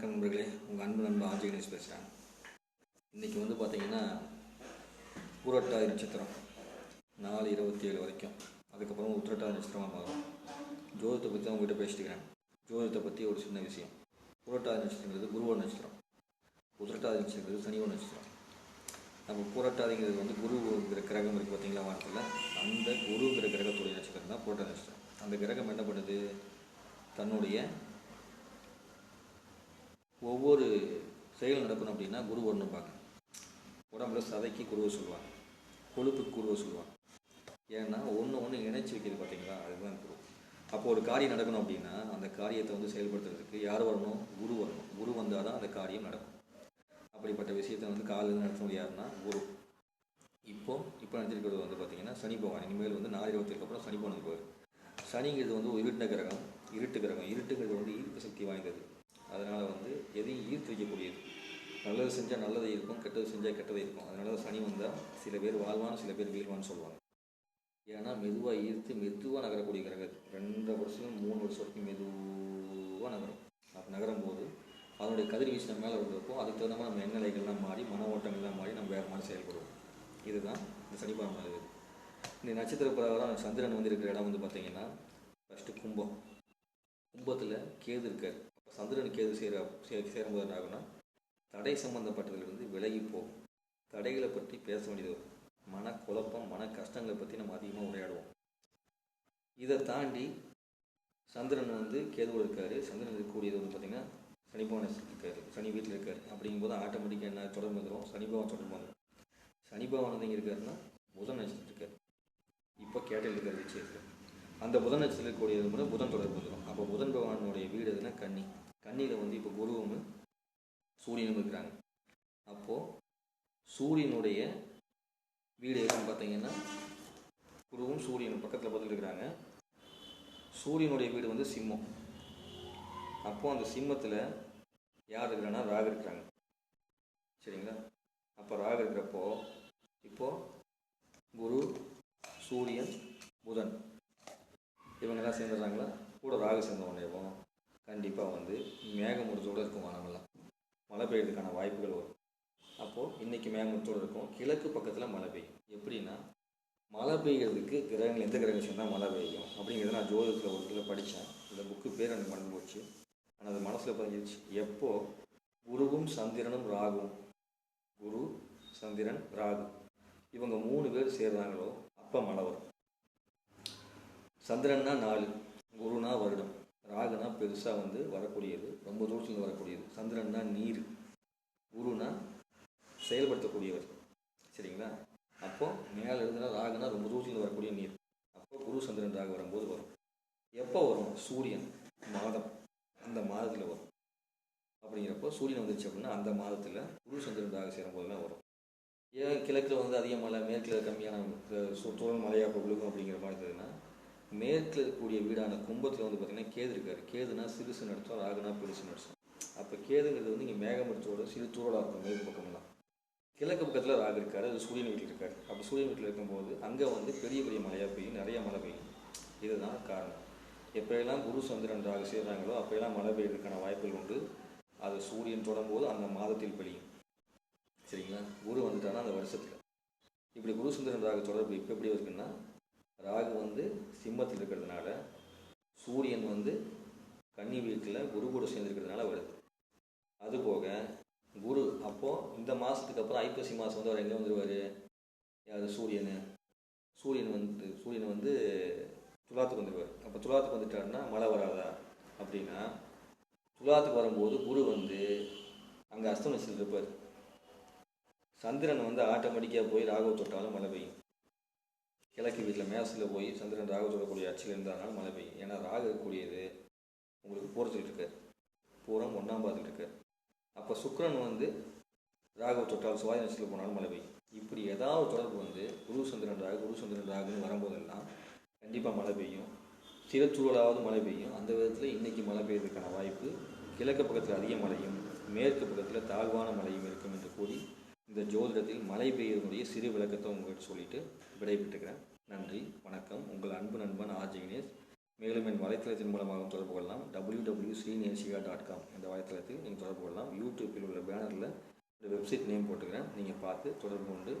வணக்கம் நண்பர்களே. உங்கள் அன்பு நண்பர் ஆஜி கணேஷ் பேசுகிறேன் இன்றைக்கி வந்து பார்த்தீங்கன்னா பூரட்டாதி நட்சத்திரம். நாலு இருபத்தி ஏழு வரைக்கும். அதுக்கப்புறம் உத்திரட்டாதி நட்சத்திரமாக மாறும். ஜோதத்தை பற்றி தான் உங்கள்கிட்ட பேசிட்டுக்கிறேன் ஜோதத்தை பற்றி ஒரு சின்ன விஷயம். பூரட்டாதி நட்சத்திரங்கிறது குருவோட நட்சத்திரம். உத்திரட்டாதி நட்சத்திரங்கிறது சனியோட நட்சத்திரம். நம்ம பூரட்டாதிங்கிறது வந்து குருங்கிற கிரகம் இருக்குது பார்த்தீங்களா வாரத்தில் அந்த குருங்கிற கிரகத்துடைய நட்சத்திரம் தான் பூரட்டாதி நட்சத்திரம். அந்த கிரகம் என்ன பண்ணுது? தன்னுடைய ஒவ்வொரு செயல் நடக்கணும் அப்படின்னா குரு வரணும் உடம்புல சதைக்கு குருவை சொல்லுவாங்க. கொழுப்புக்கு குருவை சொல்லுவாங்க. ஏன்னா ஒன்று ஒன்று இணைச்சி வைக்கிறது பார்த்தீங்களா அதுதான் குரு. அப்போ ஒரு காரியம் நடக்கணும் அப்படின்னா அந்த காரியத்தை வந்து செயல்படுத்துறதுக்கு யார் வரணும்? குரு வரணும். குரு வந்தால் தான் அந்த காரியம் நடக்கும். அப்படிப்பட்ட விஷயத்தை வந்து காலையில் நடத்தணும் யாருன்னா குரு. இப்போ இப்போ நடத்திருக்கிறது வந்து பார்த்தீங்கன்னா சனி பகவான். இனிமேல் வந்து நாலு இருபத்துக்கு அப்புறம் சனி பகவான் போவார் சனிங்கிறது வந்து ஒரு இருட்ட கிரகம் இருட்டு கிரகம் இருட்டுங்கிறது வந்து ஈர்ப்பு சக்தி வாய்ந்தது. அதனால் எதையும் ஈர்த்து வைக்கக்கூடியது. நல்லது செஞ்சால் நல்லது இருக்கும் கெட்டது செஞ்சால் கெட்டது இருக்கும். அதனால சனி வந்தால் சில பேர் வாழ்வான் சில பேர் வீழ்வான்னு சொல்லுவாங்க. ஏன்னா மெதுவாக ஈர்த்து மெதுவாக நகரக்கூடிய கிரகம். ரெண்டரை வருஷம் மூணு வருஷம் வரைக்கும் மெதுவாக நகரும். அப்போ நகரும் போது அதனுடைய கதிர்வீச்சு நம்ம மேலே விடுறப்போ அதுக்கு தகுந்த மாதிரி நம்ம எண்ணலைகள்லாம் மாறி மன ஓட்டங்கள்லாம் மாறி நம்ம வேறு மாதிரி செயல்படுவோம். இதுதான் இந்த சனிப்பாலம் இருக்குது இந்த நட்சத்திர பிரகாரம் சந்திரன் வந்து இருக்கிற இடம் வந்து பார்த்தீங்கன்னா ஃபஸ்ட்டு கும்பம். கும்பத்தில் கேது இருக்கார். சந்திரன் கேது சேர சே சேரும்போது என்ன ஆகும்னா தடை சம்பந்தப்பட்டதிலிருந்து விலகி போகும் தடைகளை பற்றி பேச வேண்டியது வரும் மன குழப்பம் மன கஷ்டங்களை பற்றி நம்ம அதிகமாக உரையாடுவோம். இதை தாண்டி சந்திரன் வந்து கேதுவோடு இருக்காரு. சந்திரன் இருக்கக்கூடியது வந்து பார்த்திங்கன்னா சனி பவன் இருக்காரு. சனி வீட்டில் இருக்காரு. அப்படிங்கும்போது ஆட்டோமேட்டிக்காக என்ன தொடர்பு வந்துடும் சனி பவன் தொடர்பு வந்துடும் சனி பவன் வந்து எங்கே இருக்காருன்னா புதன் நட்சத்திரம் இருக்காரு. இப்போ கேட்டல் இருக்கிற விஷயத்தில் அந்த புதன் நட்சத்திரம் இருக்கக்கூடியது மூலம் புதன் தொடர்பு வந்துடும் அப்போ புதன் பகவானுடைய வீடு எதுனா கன்னி. கன்னியில் வந்து இப்போ குருவும் சூரியனும் இருக்கிறாங்க. அப்போது சூரியனுடைய வீடு எதுன்னு பார்த்தீங்கன்னா குருவும் சூரியனும் பக்கத்தில் பதில் இருக்கிறாங்க. சூரியனுடைய வீடு வந்து சிம்மம். அப்போது அந்த சிம்மத்தில் யார் இருக்கிறான்னா ராகு இருக்கிறாங்க. சரிங்களா? அப்போ ராகு இருக்கிறப்போ இப்போது குரு சூரியன் புதன். இவங்கெல்லாம் சேர்ந்துடுறாங்களா? கூட ராகு சேர்ந்த உடனேவும் கண்டிப்பாக வந்து மேகமூட்டத்தோடு இருக்கும் வானமெல்லாம். மழை பெய்யறதுக்கான வாய்ப்புகள் வரும். அப்போது இன்றைக்கி மேகமூட்டத்தோடு இருக்கும். கிழக்கு பக்கத்தில் மழை பெய்யும். எப்படின்னா மழை பெய்கிறதுக்கு கிரகங்கள் எந்த கிரகம் சேர்ந்தால் மழை பெய்யும் அப்படிங்கிறத நான் ஜோதிடத்தில் ஒரு இதில் படித்தேன் இந்த புக்கு பேர் எனக்கு மண் போச்சு. ஆனால் அது மனசில் பதிஞ்சிருச்சு. எப்போது குருவும் சந்திரனும் ராகும். குரு சந்திரன் ராகு. இவங்க மூணு பேர் சேர்றாங்களோ அப்போ மழை வரும். சந்திரன்னா நாலு குருனா வருடம். ராகுனா பெருசாக வந்து வரக்கூடியது ரொம்ப தூரத்தில் வரக்கூடியது. சந்திரன்னா நீர். குருனா செயல்படுத்தக்கூடியவர். சரிங்களா? அப்போது மேலே இருந்துனா ராகுனா ரொம்ப தூரத்தில் வரக்கூடிய நீர். அப்போ குரு சந்திரன் ராகு வரும்போது வரும். எப்போ வரும்? சூரியன் மாதம். அந்த மாதத்தில் வரும். அப்படிங்கிறப்போ சூரியன் வந்துருச்சு அப்படின்னா அந்த மாதத்தில் குரு சந்திரன் ராகு சேரும்போதெல்லாம் வரும். ஏன் கிழக்கில் வந்து அதிக மழை மேற்கில் கம்மியான துறல் மழையாக விழுகும் அப்படிங்கிற மாதிரி இருந்ததுன்னா மேற்கில் இருக்கக்கூடிய வீடான கும்பத்தில் வந்து பார்த்திங்கன்னா கேது இருக்கார். கேதுனா சிறுசு நடத்தும் ராகுனா பெருசு நடத்தும் அப்போ கேதுங்கிறது வந்து இங்கே மேகமடிச்சோட சிறு தூரலாக இருக்கும் மேற்கு பக்கம்லாம் கிழக்கு பக்கத்தில் ராகு இருக்கார் அது சூரியன் வீட்டில் இருக்கார். அப்போ சூரியன் வீட்டில் இருக்கும்போது அங்கே வந்து பெரிய பெரிய மழையாக பெய்யும் நிறைய மழை பெய்யும். இதுதான் காரணம். எப்போயெல்லாம் குரு சந்திரன் ராகு சேர்றாங்களோ அப்போயெல்லாம் மழை பெய்யறதுக்கான வாய்ப்புகள் உண்டு. அது சூரியன் தொடரும்போது அந்த மாதத்தில் பெய்யும். சரிங்களா? குரு வந்துட்டானா அந்த வருஷத்தில். இப்படி குரு சந்திரன் ராகு தொடர்பு இப்போ எப்படி இருக்குன்னா ராகு வந்து சிம்மத்தில் இருக்கிறதுனால சூரியன் வந்து கன்னி வீட்டில் குரு கூட சேர்ந்துருக்கிறதுனால வருது. அதுபோக குரு அப்போது இந்த மாதத்துக்கு அப்புறம் ஐப்பசி மாதம் வந்து அவர் எங்கே வந்துடுவார் யார்? சூரியன். சூரியன் வந்து சூரியன் வந்து துலாத்துக்கு வந்துடுவார் அப்போ துலாத்துக்கு வந்துட்டாருன்னா மழை வராதா? அப்படின்னா துலாத்துக்கு வரும்போது குரு வந்து அங்கே அஸ்தமிச்சிட்டு இருப்பார். சந்திரன் வந்து ஆட்டோமேட்டிக்காக போய் ராகவ தொட்டாலும் மழை பெய்யும். கிழக்கு வீட்டில் மேசத்தில் போய் சந்திரன் ராகு சொல்லக்கூடிய அச்சில் இருந்தாலும் மழை பெய்யும். ஏன்னா ராகு இருக்கக்கூடியது உங்களுக்கு பூரத்தில் இருக்கார் பூரம் ஒன்றாம் பாதத்தில் இருக்கார் அப்போ சுக்கரன் வந்து ராகு தொட்டால் சுவாதி நட்சத்திரத்தில் போனாலும் மழை பெய்யும். இப்படி ஏதாவது தொடர்பு வந்து குரு சந்திரன் ராகு குரு சந்திரன் ராகுன்னு வரும்போதெல்லாம் கண்டிப்பாக மழை பெய்யும். சிறச்சூழலாவது சூழலாவது மழை பெய்யும். அந்த விதத்தில் இன்றைக்கி மழை பெய்யறதுக்கான வாய்ப்பு கிழக்கு பக்கத்தில் அதிக மழையும் மேற்கு பக்கத்தில் தாழ்வான மழையும் இருக்கும் என்று கூறி இந்த ஜோதிடத்தில் மழை பெய்யறதுடைய சிறு விளக்கத்தை உங்கள்கிட்ட சொல்லிட்டு விடைபெற்றுக்கிறேன். நன்றி வணக்கம். உங்கள் அன்பு நண்பன் ஆர். ஜெகனேஷ் மேலும் என் வலைத்தளத்தின் மூலமாகவும் தொடர்பு கொள்ளலாம். W W Sreenesika dot com என்ற வலைத்தளத்தில் நீங்கள் தொடர்பு கொள்ளலாம். யூடியூப்பில் உள்ள பேனரில் இந்த வெப்சைட் நேம் போட்டுக்கிறேன். நீங்கள் பார்த்து தொடர்பு கொண்டு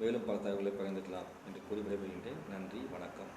மேலும் பல தகவல்களை பகிர்ந்துக்கலாம் என்று கூறி விடைபெறுகின்றேன். நன்றி வணக்கம்.